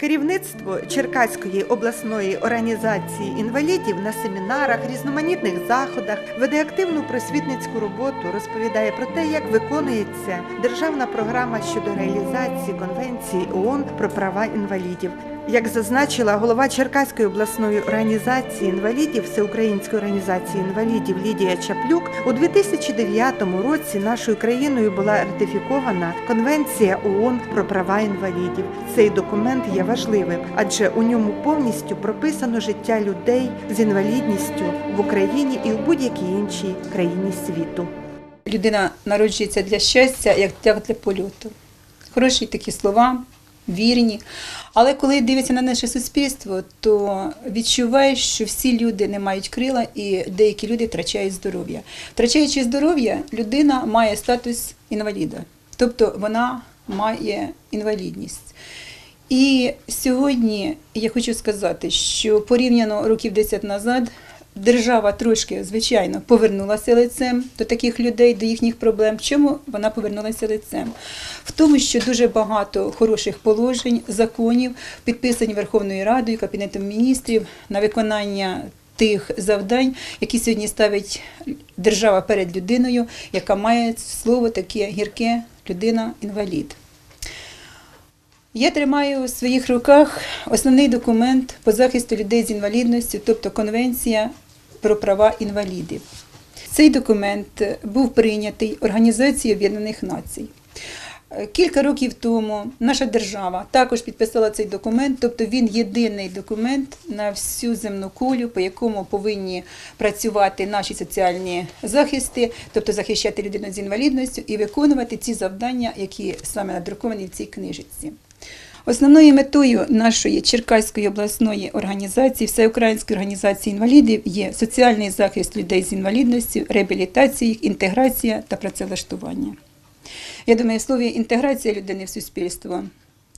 Керівництво Черкаської обласної організації інвалідів на семінарах, різноманітних заходах веде активну просвітницьку роботу, розповідає про те, як виконується державна програма щодо реалізації Конвенції ООН про права інвалідів. Як зазначила голова Черкаської обласної організації інвалідів Всеукраїнської організації інвалідів Лідія Чаплюк, у 2009 році нашою країною була ратифікована Конвенція ООН про права інвалідів. Цей документ є важливим, адже у ньому повністю прописано життя людей з інвалідністю в Україні і в будь-якій іншій країні світу. Людина народжується для щастя, як для, польоту. Хороші такі слова, вірні. Але коли дивишся на наше суспільство, то відчуваєш, що всі люди не мають крила і деякі люди втрачають здоров'я. Втрачаючи здоров'я, людина має статус інваліда, тобто вона має інвалідність. І сьогодні я хочу сказати, що порівняно років 10 назад держава трошки, звичайно, повернулася лицем до таких людей, до їхніх проблем. Чому вона повернулася лицем? В тому, що дуже багато хороших положень, законів, підписані Верховною Радою, Кабінетом міністрів на виконання. Тих завдань, які сьогодні ставить держава перед людиною, яка має слово таке гірке людина-інвалід. Я тримаю у своїх руках основний документ по захисту людей з інвалідністю, тобто Конвенція про права інвалідів. Цей документ був прийнятий Організацією Об'єднаних Націй. Кілька років тому наша держава також підписала цей документ, тобто він єдиний документ на всю земну кулю, по якому повинні працювати наші соціальні захисти, тобто захищати людину з інвалідністю і виконувати ці завдання, які саме надруковані в цій книжці. Основною метою нашої Черкаської обласної організації, Всеукраїнської організації інвалідів є соціальний захист людей з інвалідністю, реабілітація їх, інтеграція та працевлаштування. Я думаю, в слові інтеграція людини в суспільство.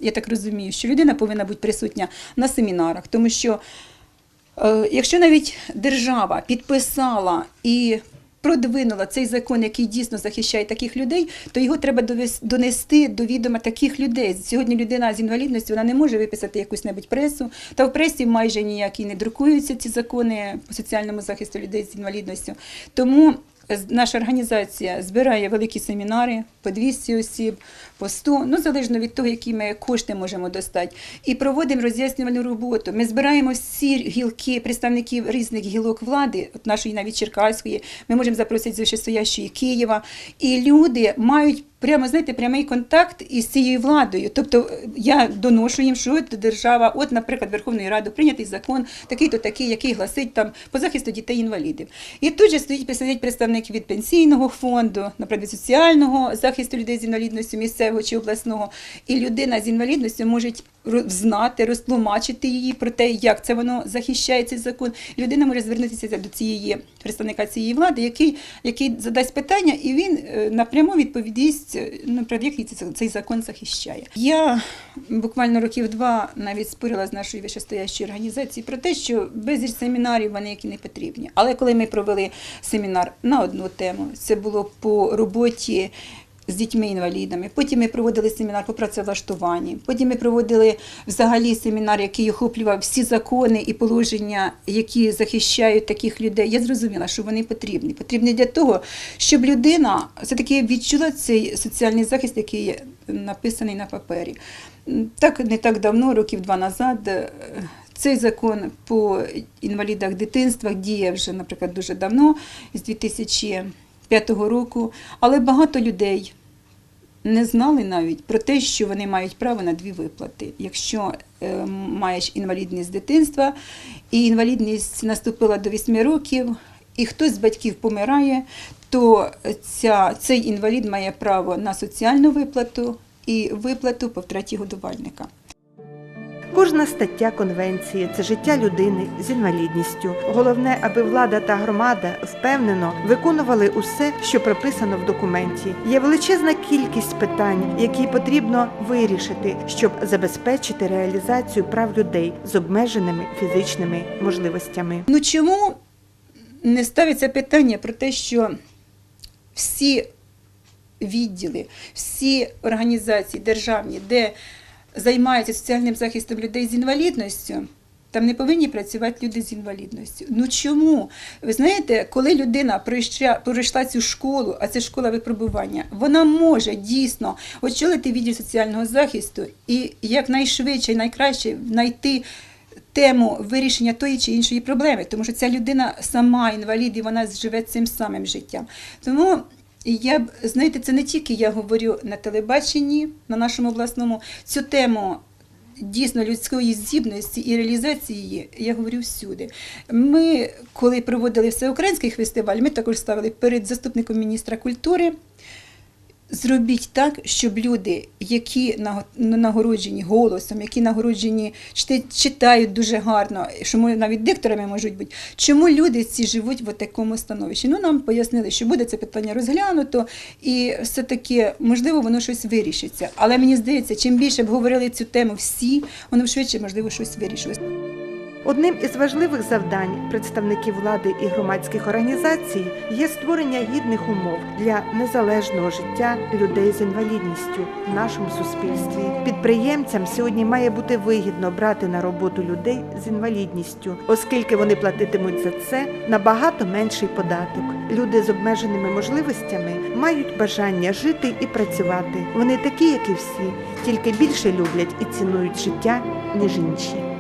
Я так розумію, що людина повинна бути присутня на семінарах, тому що е, якщо навіть держава підписала і продвинула цей закон, який дійсно захищає таких людей, то його треба донести до відома таких людей. Сьогодні людина з інвалідністю вона не може виписати якусь небудь пресу, та в пресі майже ніякі не друкуються ці закони по соціальному захисту людей з інвалідністю. Тому наша організація збирає великі семінари по 200 осіб, по 100, ну залежно від того, які ми кошти можемо достати. І проводимо роз'яснювальну роботу. Ми збираємо всі гілки представників різних гілок влади, от нашої навіть Черкаської. Ми можемо запросити з вищестоящої Києва. І люди мають прямо знаєте, прямий контакт із цією владою. Тобто е, я доношу їм, що держава, от, наприклад, Верховною Радою прийнятий закон, такий-то такий, який гласить там по захисту дітей-інвалідів. І тут же стоїть сидять представники від пенсійного фонду, наприклад, соціального захисту людей з інвалідністю місцевого чи обласного. І людина з інвалідністю може знати, розтлумачити її про те, як це воно захищає цей закон. Людина може звернутися до цієї представника цієї влади, який, який задасть питання, і він е, напряму відповість, е, наприклад, як цей, цей закон захищає. Я буквально років два навіть спорила з нашою вищестоящою організацією про те, що безліч семінарів вони які не потрібні. Але коли ми провели семінар на одну тему, це було по роботі з дітьми-інвалідами. Потім ми проводили семінар по працевлаштуванні. Потім ми проводили взагалі семінар, який охоплював всі закони і положення, які захищають таких людей. Я зрозуміла, що вони потрібні. Потрібні для того, щоб людина все-таки відчула цей соціальний захист, який написаний на папері. Так не так давно, років два назад. е, Цей закон по інвалідах дитинства діє вже, наприклад, дуже давно, з 2005 року, але багато людей не знали навіть про те, що вони мають право на дві виплати. Якщо е, маєш інвалідність з дитинства, і інвалідність наступила до 8 років, і хтось з батьків помирає, то ця, цей інвалід має право на соціальну виплату і виплату по втраті годувальника. Кожна стаття конвенції це життя людини з інвалідністю. Головне, аби влада та громада впевнено виконували усе, що прописано в документі. Є величезна кількість питань, які потрібно вирішити, щоб забезпечити реалізацію прав людей з обмеженими фізичними можливостями. Ну чому не ставиться питання про те, що всі відділи, всі організації державні, де займаються соціальним захистом людей з інвалідністю, там не повинні працювати люди з інвалідністю. Ну чому? Ви знаєте, коли людина пройшла, пройшла цю школу, а це школа випробування, вона може дійсно очолити відділ соціального захисту і якнайшвидше і найкраще знайти тему вирішення тої чи іншої проблеми, тому що ця людина сама інвалід і вона живе цим самим життям. Тому я б знаєте, це не тільки я говорю на телебаченні, на нашому обласному цю тему. Дійсно людської здібності і реалізації її, я говорю всюди. Ми, коли проводили всеукраїнський фестиваль, ми також ставили перед заступником міністра культури Зробіть так, щоб люди, які наго- нагороджені голосом, які нагороджені читають дуже гарно, що навіть дикторами можуть бути, чому люди ці живуть в такому становищі? Ну нам пояснили, що буде це питання розглянуто, і все-таки можливо воно щось вирішиться. Але мені здається, чим більше б говорили цю тему всі, воно швидше можливо щось вирішилось. Одним із важливих завдань представників влади і громадських організацій є створення гідних умов для незалежного життя людей з інвалідністю в нашому суспільстві. Підприємцям сьогодні має бути вигідно брати на роботу людей з інвалідністю, оскільки вони платитимуть за це набагато менший податок. Люди з обмеженими можливостями мають бажання жити і працювати. Вони такі, як і всі, тільки більше люблять і цінують життя, ніж інші.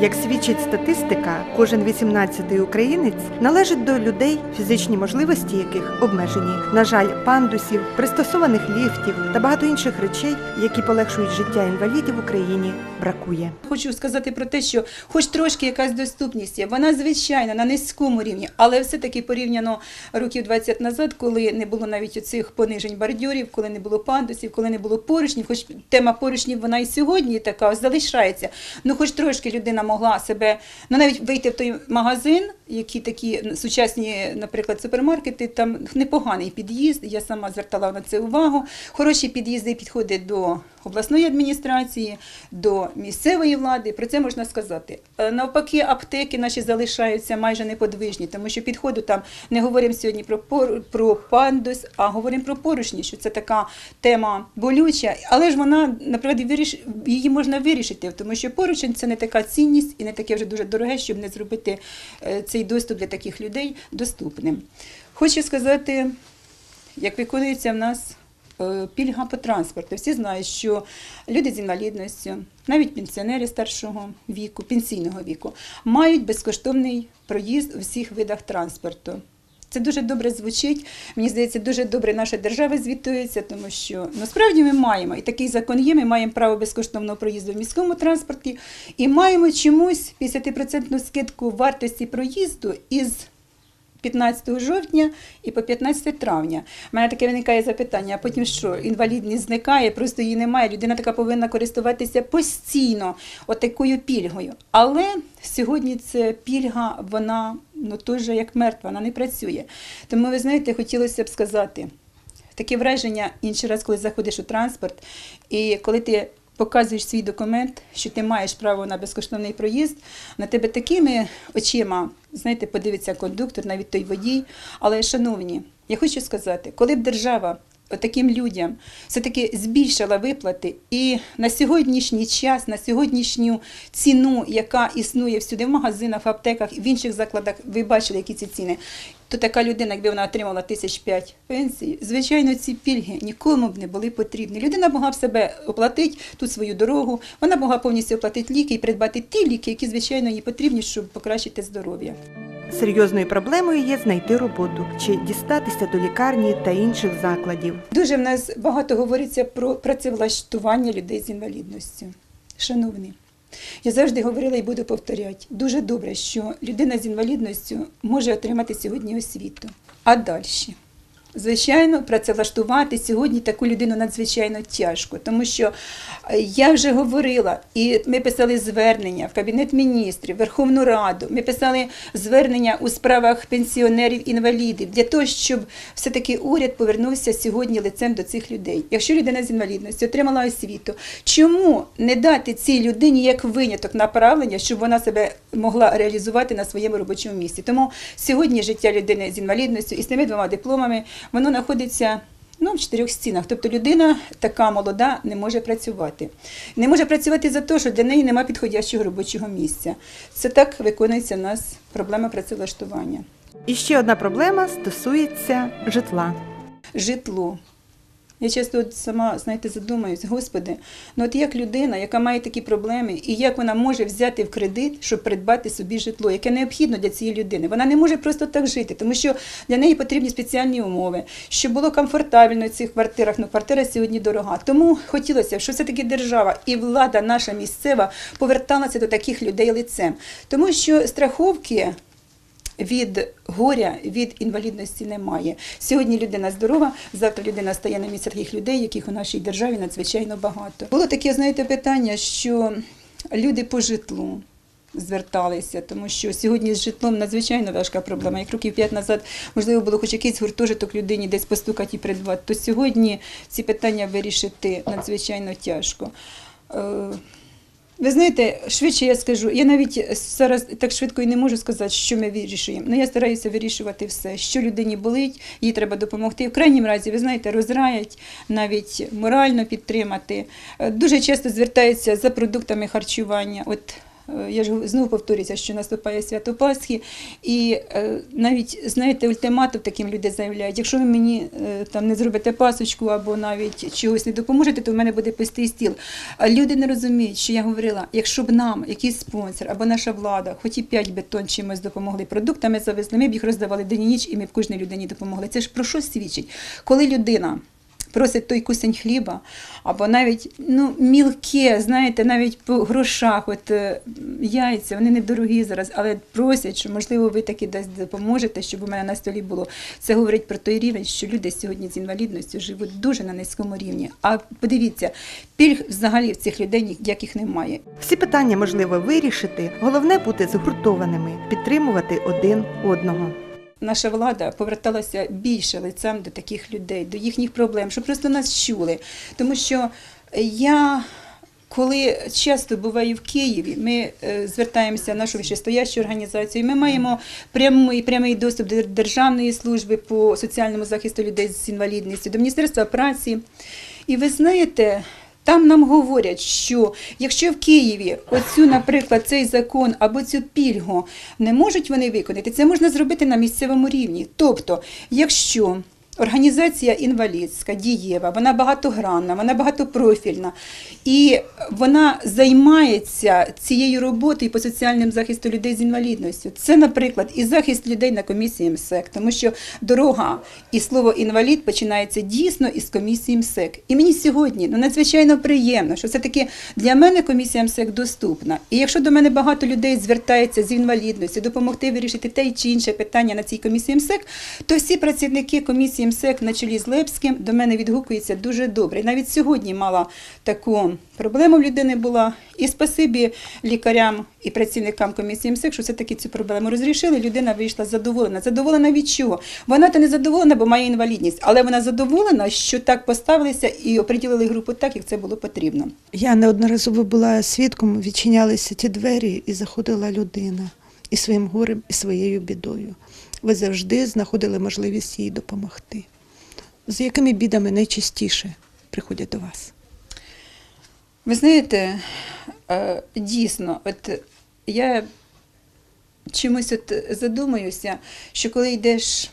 Як свідчить статистика, кожен 18-й українець належить до людей, фізичні можливості яких обмежені. На жаль, пандусів, пристосованих ліфтів та багато інших речей, які полегшують життя інвалідів в Україні, бракує. Хочу сказати про те, що хоч трошки якась доступність є, вона звичайно на низькому рівні, але все-таки порівняно років 20 назад, коли не було навіть оцих понижень бордюрів, коли не було пандусів, коли не було поручнів, хоч тема поручнів вона і сьогодні така залишається. Ну, хоч трошки людина могла себе, ну навіть вийти в той магазин, які такі сучасні, наприклад, супермаркети, там непоганий під'їзд. Я сама звертала на це увагу. Хороші під'їзди підходить до обласної адміністрації, до місцевої влади. Про це можна сказати. Е, Навпаки, аптеки наші залишаються майже неподвижні, тому що підходу там не говоримо сьогодні про про пандус, а говоримо про поручні, що це така тема болюча, але ж вона, наприклад, виріш... її можна вирішити, тому що поручень це не така цінність і не таке вже дуже дороге, щоб не зробити е, цей доступ для таких людей доступним. Хочу сказати, як виконується в нас пільга по транспорту. Всі знають, що люди з інвалідністю, навіть пенсіонери старшого віку, пенсійного віку, мають безкоштовний проїзд у всіх видах транспорту. Це дуже добре звучить. Мені здається, дуже добре наша держава звітується, тому що насправді ми маємо і такий закон є. Ми маємо право безкоштовного проїзду в міському транспорті і маємо чомусь 50% скидку вартості проїзду із 15 жовтня і по 15 травня. У мене таке виникає запитання, а потім що, інвалідність зникає, просто її немає. Людина така повинна користуватися постійно отакою пільгою. Але сьогодні ця пільга, вона ну, теж як мертва, вона не працює. Тому, ви знаєте, хотілося б сказати, таке враження інший раз, коли заходиш у транспорт, і коли ти показуєш свій документ, що ти маєш право на безкоштовний проїзд, на тебе такими очима, знаєте, подивиться кондуктор, навіть той водій. Але, шановні, я хочу сказати, коли б держава таким людям все-таки збільшила виплати і на сьогоднішній час, на сьогоднішню ціну, яка існує всюди в магазинах, в аптеках, в інших закладах, ви бачили, які ці ціни. То така людина, якби вона отримала тисяч п'ять пенсій, звичайно, ці пільги нікому б не були потрібні. Людина могла б себе оплатити ту свою дорогу, вона могла повністю оплатити ліки і придбати ті ліки, які, звичайно, їй потрібні, щоб покращити здоров'я. Серйозною проблемою є знайти роботу чи дістатися до лікарні та інших закладів. Дуже в нас багато говориться про працевлаштування людей з інвалідністю. Шановні, я завжди говорила і буду повторяти. Дуже добре, що людина з інвалідністю може отримати сьогодні освіту. А далі? Звичайно, працевлаштувати сьогодні таку людину надзвичайно тяжко, тому що е, я вже говорила, і ми писали звернення в Кабінет міністрів, Верховну Раду. Ми писали звернення у справах пенсіонерів-інвалідів для того, щоб все-таки уряд повернувся сьогодні лицем до цих людей. Якщо людина з інвалідністю отримала освіту, чому не дати цій людині як виняток направлення, щоб вона себе могла реалізувати на своєму робочому місці? Тому сьогодні життя людини з інвалідністю і з тими двома дипломами воно знаходиться Ну, в чотирьох стінах. Тобто людина така молода не може працювати. Не може працювати за те, що для неї немає підходящого робочого місця. Це так виконується у нас проблема працевлаштування. І ще одна проблема стосується житла. Житло. Я часто от сама, знаєте, задумаюсь, господи, ну от як людина, яка має такі проблеми, і як вона може взяти в кредит, щоб придбати собі житло, яке необхідно для цієї людини. Вона не може просто так жити, тому що для неї потрібні спеціальні умови, щоб було комфортабельно в цих квартирах. Ну, квартира сьогодні дорога. Тому хотілося, щоб все-таки держава і влада наша місцева поверталася до таких людей лицем. Тому що страховки від горя, від інвалідності немає. Сьогодні людина здорова, завтра людина стає на місце таких людей, яких у нашій державі надзвичайно багато. Було таке, знаєте, питання, що люди по житлу. Зверталися, тому що сьогодні з житлом надзвичайно важка проблема. Як років п'ять назад можливо було хоч якийсь гуртожиток людині десь постукати і придбати, то сьогодні ці питання вирішити надзвичайно тяжко. Ви знаєте, швидше я скажу, я навіть зараз так швидко і не можу сказати, що ми вирішуємо. Ну я стараюся вирішувати все, що людині болить, їй треба допомогти. В крайнім разі, ви знаєте, розраять, навіть морально підтримати. Е, Дуже часто звертаються за продуктами харчування. От я ж знову повторюся, що наступає свято Пасхи, і е, навіть знаєте, ультиматум таким люди заявляють: якщо ви мені е, там не зробите пасочку або навіть чогось не допоможете, то в мене буде пустий стіл. А люди не розуміють, що я говорила, якщо б нам якийсь спонсор або наша влада, хоч і 5 бетон чимось допомогли продуктами завезли, ми б їх роздавали день і ніч, і ми б кожній людині допомогли. Це ж про що свідчить? Коли людина просить той кусень хліба, або навіть ну, мілке, знаєте, навіть по грошах, от е, яйця, вони недорогі зараз, але просять, що можливо ви таки десь допоможете, щоб у мене на столі було. Це говорить про той рівень, що люди сьогодні з інвалідністю живуть дуже на низькому рівні. А подивіться, пільг взагалі в цих людей ніяких немає. Всі питання можливо вирішити. Головне бути згуртованими, підтримувати один одного. Наша влада поверталася більше лицем до таких людей, до їхніх проблем, щоб просто нас чули. Тому що я. Коли часто буваю в Києві, ми е, звертаємося в нашу вищестоящу організацію. Ми маємо прямий, прямий доступ до Державної служби по соціальному захисту людей з інвалідністю, до Міністерства праці. І ви знаєте, там нам говорять, що якщо в Києві оцю, наприклад, цей закон або цю пільгу не можуть вони виконати, це можна зробити на місцевому рівні. Тобто, якщо Організація інвалідська, дієва, вона багатогранна, вона багатопрофільна, і вона займається цією роботою по соціальному захисту людей з інвалідністю. Це, наприклад, і захист людей на комісії МСЕК, тому що дорога і слово інвалід починається дійсно із комісії МСЕК. І мені сьогодні ну, надзвичайно приємно, що все-таки для мене комісія МСЕК доступна. І якщо до мене багато людей звертається з інвалідністю, допомогти вирішити те чи інше питання на цій комісії МСЕК, то всі працівники комісії МСЕК на чолі з Лепським до мене відгукуються дуже добре. Навіть сьогодні мала таку проблему в людини була. І спасибі лікарям і працівникам комісії МСЕК, що все-таки цю проблему розрішили. Людина вийшла задоволена. Задоволена від чого? Вона то не задоволена, бо має інвалідність, але вона задоволена, що так поставилися і оприділили групу так, як це було потрібно. Я неодноразово була свідком, відчинялися ті двері і заходила людина і своїм горем, і своєю бідою. Ви завжди знаходили можливість їй допомогти. З якими бідами найчастіше приходять до вас? Ви знаєте, е, дійсно, от я чомусь от задумаюся, що коли йдеш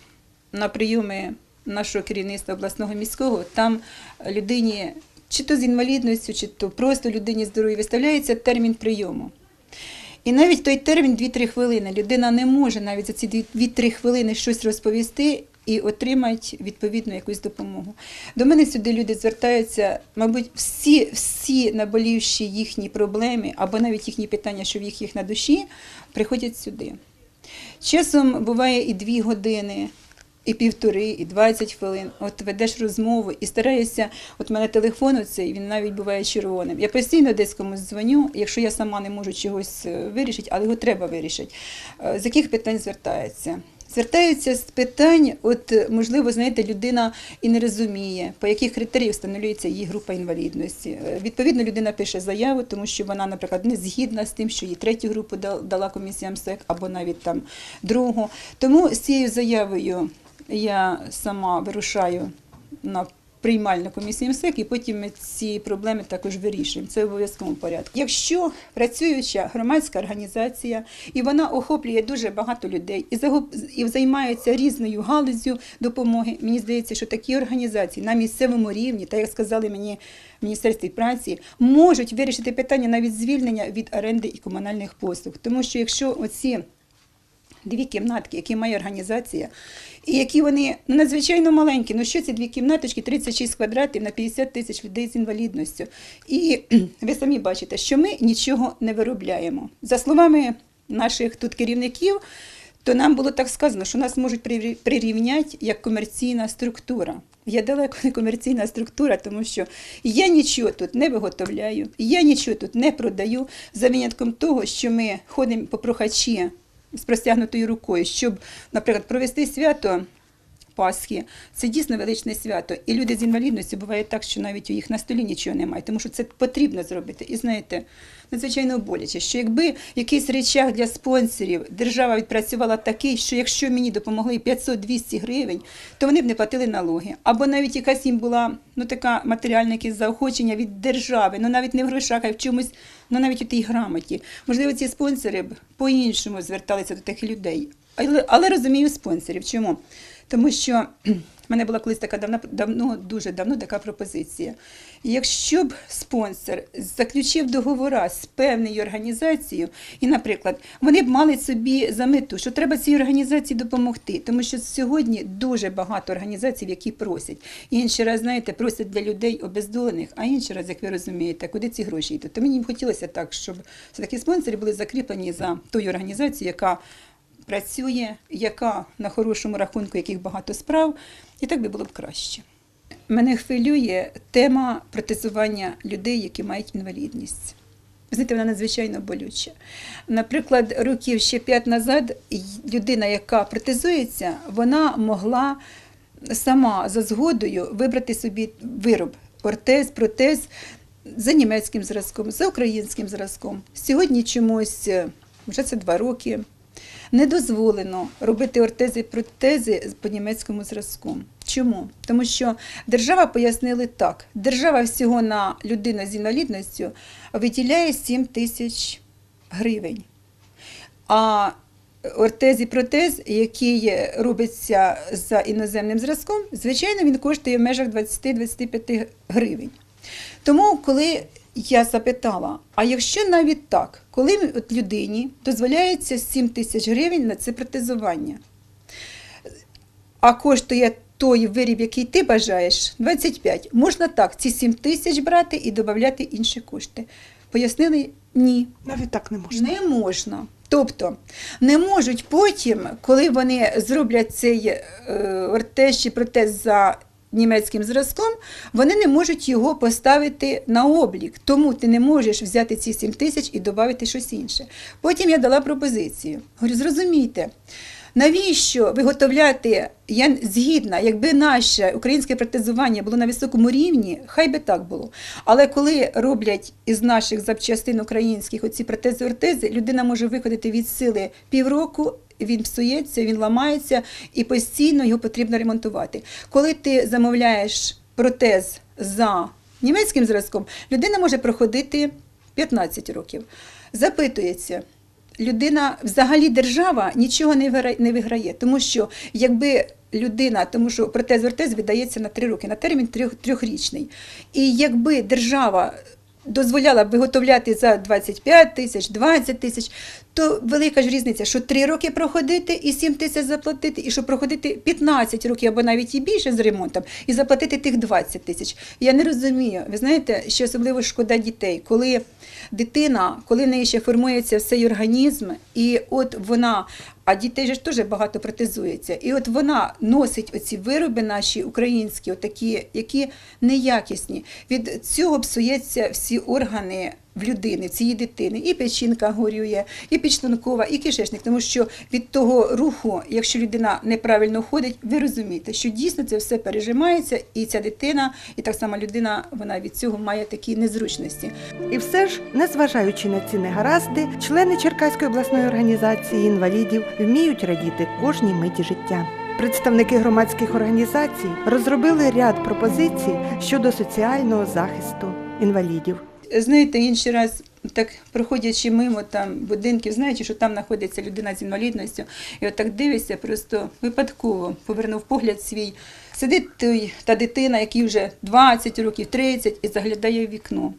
на прийоми нашого керівництва обласного міського, там людині, чи то з інвалідністю, чи то просто людині здоров'я, виставляється термін прийому. І навіть той термін 2-3 хвилини. Людина не може навіть за ці 2-3 хвилини щось розповісти і отримати відповідну якусь допомогу. До мене сюди люди звертаються, мабуть, всі, всі наболівші їхні проблеми або навіть їхні питання, що в їх їх на душі, приходять сюди. Часом буває і дві години, і півтори, і 20 хвилин. От ведеш розмову і стараєшся. От мене телефон оцей, він навіть буває червоним. Я постійно десь комусь дзвоню, якщо я сама не можу чогось е, вирішити, але його треба вирішити. Е, З яких питань звертаються? Звертаються з питань, от можливо, знаєте, людина і не розуміє, по яких критеріях встановлюється її група інвалідності. Е, Відповідно, людина пише заяву, тому що вона, наприклад, не згідна з тим, що їй третю групу дала комісія МСЕК або навіть там другу. Тому з цією заявою я сама вирушаю на приймальну комісію МСЕК, і потім ми ці проблеми також вирішуємо. Це в обов'язковому порядку. Якщо працююча громадська організація і вона охоплює дуже багато людей і і займається різною галузю допомоги, мені здається, що такі організації на місцевому рівні, та як сказали мені в Міністерстві праці, можуть вирішити питання навіть звільнення від оренди і комунальних послуг. Тому що якщо оці дві кімнатки, які має організація, і які вони надзвичайно маленькі. Ну що ці дві кімнаточки, 36 квадратів на 50 тисяч людей з інвалідністю. І ви самі бачите, що ми нічого не виробляємо. За словами наших тут керівників, то нам було так сказано, що нас можуть прирі- прирівняти як комерційна структура. Я далеко не комерційна структура, тому що я нічого тут не виготовляю, я нічого тут не продаю, за винятком того, що ми ходимо по прохачі з простягнутою рукою, щоб, наприклад, провести свято Пасхи. Це дійсно величне свято. І люди з інвалідністю буває так, що навіть у їх на столі нічого немає, тому що це потрібно зробити. І знаєте, надзвичайно боляче, що якби якийсь речах для спонсорів держава відпрацювала такий, що якщо мені допомогли 500-200 гривень, то вони б не платили налоги. Або навіть якась їм була ну така матеріальна якесь заохочення від держави, ну навіть не в грошах, а в чомусь, ну навіть у тій грамоті. Можливо, ці спонсори б по-іншому зверталися до таких людей. Але, але розумію спонсорів. Чому? Тому що в мене була колись така давно, давно, дуже давно така пропозиція. Якщо б спонсор заключив договора з певною організацією, і, наприклад, вони б мали собі за мету, що треба цій організації допомогти, тому що сьогодні дуже багато організацій, які просять. І інший раз, знаєте, просять для людей обездолених, а інший раз, як ви розумієте, куди ці гроші йдуть. То мені б хотілося так, щоб все-таки спонсори були закріплені за тою організацією, яка працює, яка на хорошому рахунку, яких багато справ, і так би було б краще. Мене хвилює тема протезування людей, які мають інвалідність. Знаєте, вона надзвичайно болюча. Наприклад, років ще п'ять назад людина, яка протезується, вона могла сама за згодою вибрати собі вироб, ортез, протез за німецьким зразком, за українським зразком. Сьогодні чомусь, е, вже це два роки, не дозволено робити ортези протези по німецькому зразку. Чому? Тому що держава пояснили так: держава всього на людину з інвалідністю виділяє 7 тисяч гривень. А ортез і протез, який робиться за іноземним зразком, звичайно, він коштує в межах 20-25 гривень. Тому, коли я запитала, а якщо навіть так, коли от людині дозволяється 7 тисяч гривень на це протезування, а коштує той виріб, який ти бажаєш, 25, можна так, ці 7 тисяч брати і додати інші кошти. Пояснили ні. Навіть так не можна. Не можна. Тобто не можуть потім, коли вони зроблять цей е, ортез чи протез за німецьким зразком, вони не можуть його поставити на облік. Тому ти не можеш взяти ці 7 тисяч і додати щось інше. Потім я дала пропозицію. Говорю, зрозумійте. Навіщо виготовляти? Я згідна, якби наше українське протезування було на високому рівні, хай би так було. Але коли роблять із наших запчастин українських оці протези ортези, людина може виходити від сили півроку. Він псується, він ламається і постійно його потрібно ремонтувати. Коли ти замовляєш протез за німецьким зразком, людина може проходити 15 років. Запитується, людина, взагалі держава нічого не виграє, тому що якби людина, тому що протез ортез видається на три роки, на термін трьох, трьохрічний. І якби держава дозволяла б виготовляти за 25 тисяч, 20 тисяч, то велика ж різниця, що 3 роки проходити і 7 тисяч заплатити, і що проходити 15 років або навіть і більше з ремонтом, і заплатити тих 20 тисяч. Я не розумію. Ви знаєте, що особливо шкода дітей, коли дитина, коли в неї ще формується цей організм, і от вона, а дітей ж теж багато протезується, і от вона носить оці вироби наші українські, отакі, які неякісні. Від цього псується всі органи в людини, в цієї дитини. І печінка горює, і підшлункова, і кишечник. Тому що від того руху, якщо людина неправильно ходить, ви розумієте, що дійсно це все пережимається, і ця дитина, і так само людина, вона від цього має такі незручності. І все ж, незважаючи на ці негаразди, члени Черкаської обласної організації інвалідів вміють радіти кожній миті життя. Представники громадських організацій розробили ряд пропозицій щодо соціального захисту інвалідів. Знаєте, інший раз, так проходячи мимо там будинків, знаючи, що там знаходиться людина з інвалідністю, і от дивишся, просто випадково повернув погляд свій. Сидить той, та дитина, якій вже 20 років, 30, і заглядає в вікно.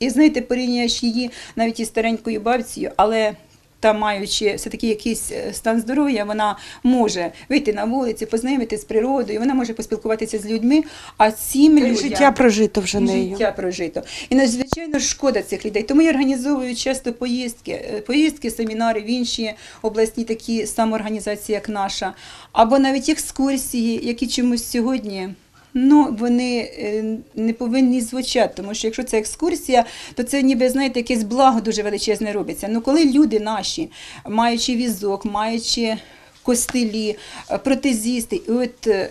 І знаєте, порівнюєш її навіть із старенькою бабцею, але та маючи все-таки якийсь е, стан здоров'я, вона може вийти на вулицю, познайомитися з природою, вона може поспілкуватися з людьми. А цим людям Життя прожито вже нею. життя прожито. І надзвичайно шкода цих людей. Тому я організовую часто поїздки, е, поїздки, семінари в інші обласні такі самоорганізації, як наша, або навіть екскурсії, які чомусь сьогодні. Ну, вони е, не повинні звучати, тому що якщо це екскурсія, то це ніби знаєте, якесь благо дуже величезне робиться. Ну, коли люди наші, маючи візок, маючи костилі, е, протезісти, і от е,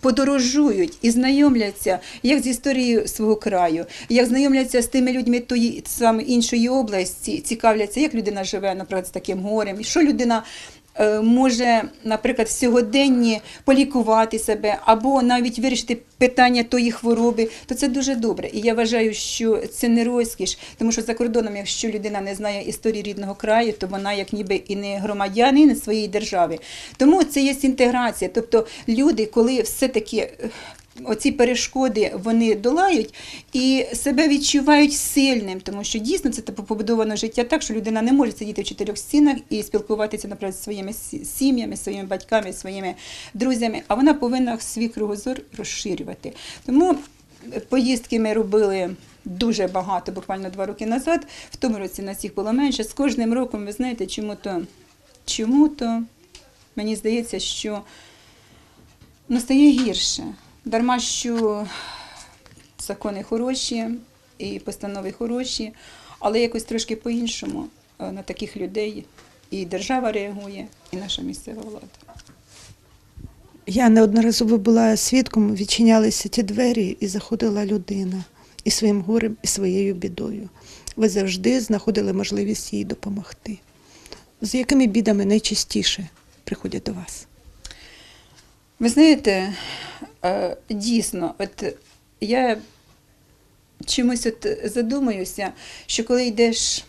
подорожують і знайомляться як з історією свого краю, як знайомляться з тими людьми тої саме іншої області, цікавляться, як людина живе, наприклад, з таким горем, що людина. Е, Може, наприклад, сьогоденні полікувати себе або навіть вирішити питання тої хвороби, то це дуже добре. І я вважаю, що це не розкіш, тому що за кордоном, якщо людина не знає історії рідного краю, то вона як ніби і не громадянин своєї держави. Тому це є інтеграція. Тобто люди, коли все-таки е, оці перешкоди вони долають і себе відчувають сильним, тому що дійсно це типу, побудовано життя так, що людина не може сидіти в чотирьох стінах і спілкуватися, наприклад, зі своїми сім'ями, своїми батьками, своїми друзями, а вона повинна свій кругозор розширювати. Тому поїздки ми робили. Дуже багато, буквально два роки назад. В тому році нас їх було менше. З кожним роком, ви знаєте, чому-то, чому-то мені здається, що ну, стає гірше. Дарма, що закони хороші і постанови хороші, але якось трошки по-іншому е, на таких людей і держава реагує, і наша місцева влада. Я неодноразово була свідком, відчинялися ті двері і заходила людина і своїм горем, і своєю бідою. Ви завжди знаходили можливість їй допомогти. З якими бідами найчастіше приходять до вас? Ви знаєте, е, дійсно, от я чомусь от задумуюся, що коли йдеш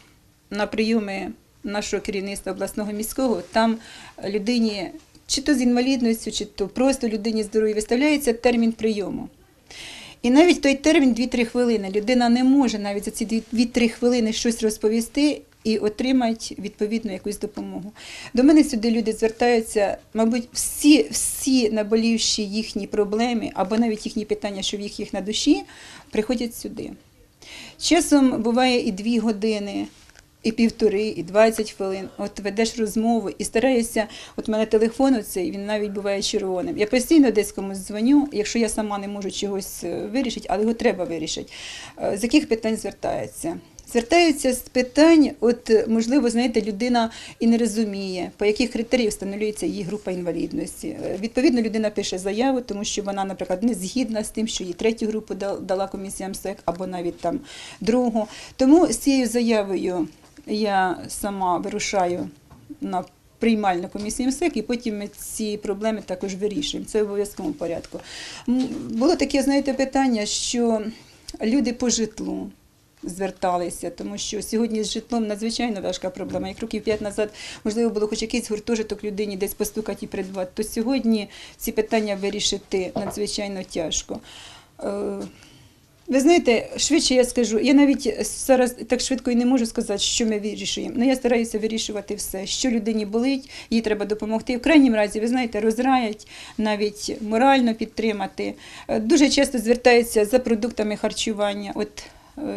на прийоми нашого керівництва обласного міського, там людині, чи то з інвалідністю, чи то просто людині здоров'я, виставляється термін прийому. І навіть той термін 2-3 хвилини. Людина не може навіть за ці 2-3 хвилини щось розповісти і отримати відповідну якусь допомогу. До мене сюди люди звертаються, мабуть, всі, всі наболівші їхні проблеми або навіть їхні питання, що в їх, їх на душі, приходять сюди. Часом буває і дві години, і півтори, і 20 хвилин. От ведеш розмову і стараєшся. От мене телефон оцей, він навіть буває червоним. Я постійно десь комусь дзвоню, якщо я сама не можу чогось е, вирішити, але його треба вирішити. Е, З яких питань звертаються? Звертаються з питань, от можливо, знаєте, людина і не розуміє, по яких критеріях встановлюється її група інвалідності. Е, Відповідно, людина пише заяву, тому що вона, наприклад, не згідна з тим, що їй третю групу да- дала комісія МСЕК або навіть там другу. Тому з цією заявою я сама вирушаю на приймальну комісію МСЕК, і потім ми ці проблеми також вирішуємо. Це в обов'язковому порядку. Було таке, знаєте, питання, що люди по житлу зверталися, тому що сьогодні з житлом надзвичайно важка проблема. Як років п'ять назад можливо було хоч якийсь гуртожиток людині десь постукати і придбати, то сьогодні ці питання вирішити надзвичайно тяжко. Е, Ви знаєте, швидше я скажу, я навіть зараз так швидко і не можу сказати, що ми вирішуємо. Ну я стараюся вирішувати все, що людині болить, їй треба допомогти. В крайнім разі, ви знаєте, розраять, навіть морально підтримати. Е, Дуже часто звертаються за продуктами харчування. От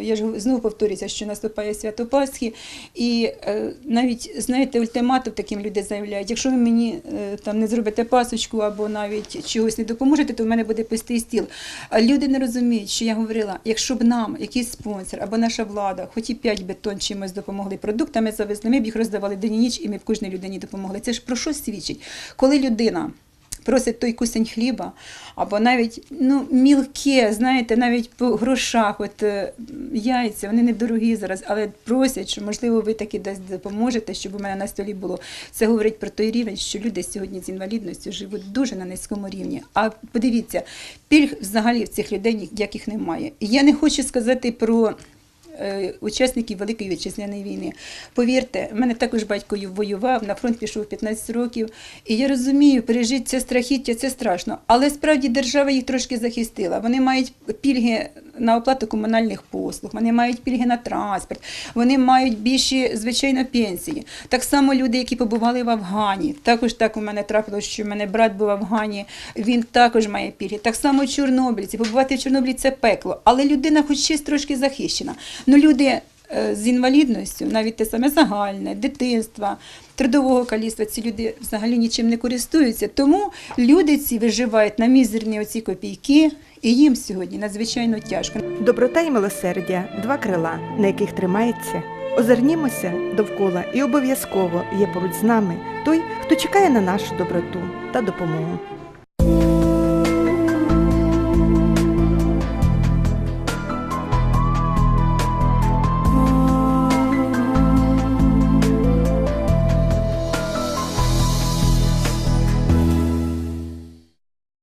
я ж знову повторюся, що наступає свято Пасхи, і е, навіть знаєте, ультиматум таким люди заявляють: якщо ви мені е, там не зробите пасочку або навіть чогось не допоможете, то в мене буде пустий стіл. А люди не розуміють, що я говорила, якщо б нам якийсь спонсор або наша влада, хоч і 5 бетон чимось допомогли, продуктами завезли, ми б їх роздавали день і ніч, і ми б кожній людині допомогли. Це ж про що свідчить? Коли людина просить той кусень хліба, або навіть ну, мілке, знаєте, навіть по грошах, от е, яйця, вони недорогі зараз, але просять, що можливо ви таки десь допоможете, щоб у мене на столі було. Це говорить про той рівень, що люди сьогодні з інвалідністю живуть дуже на низькому рівні. А подивіться, пільг взагалі в цих людей ніяких немає. Я не хочу сказати про учасників Великої вітчизняної війни. Повірте, в мене також батько воював, на фронт пішов 15 років. І я розумію, пережити це страхіття, це страшно. Але справді держава їх трошки захистила. Вони мають пільги на оплату комунальних послуг, вони мають пільги на транспорт, вони мають більші, звичайно, пенсії. Так само люди, які побували в Афгані. Також так у мене трапилося, що в мене брат був в Афгані, він також має пільги. Так само чорнобильці. Побувати в Чорнобилі це пекло. Але людина хоч щось трошки захищена. Ну, люди е, з інвалідністю, навіть те саме загальне, дитинства, трудового каліцтва, ці люди взагалі нічим не користуються. Тому люди ці виживають на мізерні оці копійки, і їм сьогодні надзвичайно тяжко. Доброта і милосердя два крила, на яких тримається. Озирнімося довкола і обов'язково є поруч з нами той, хто чекає на нашу доброту та допомогу.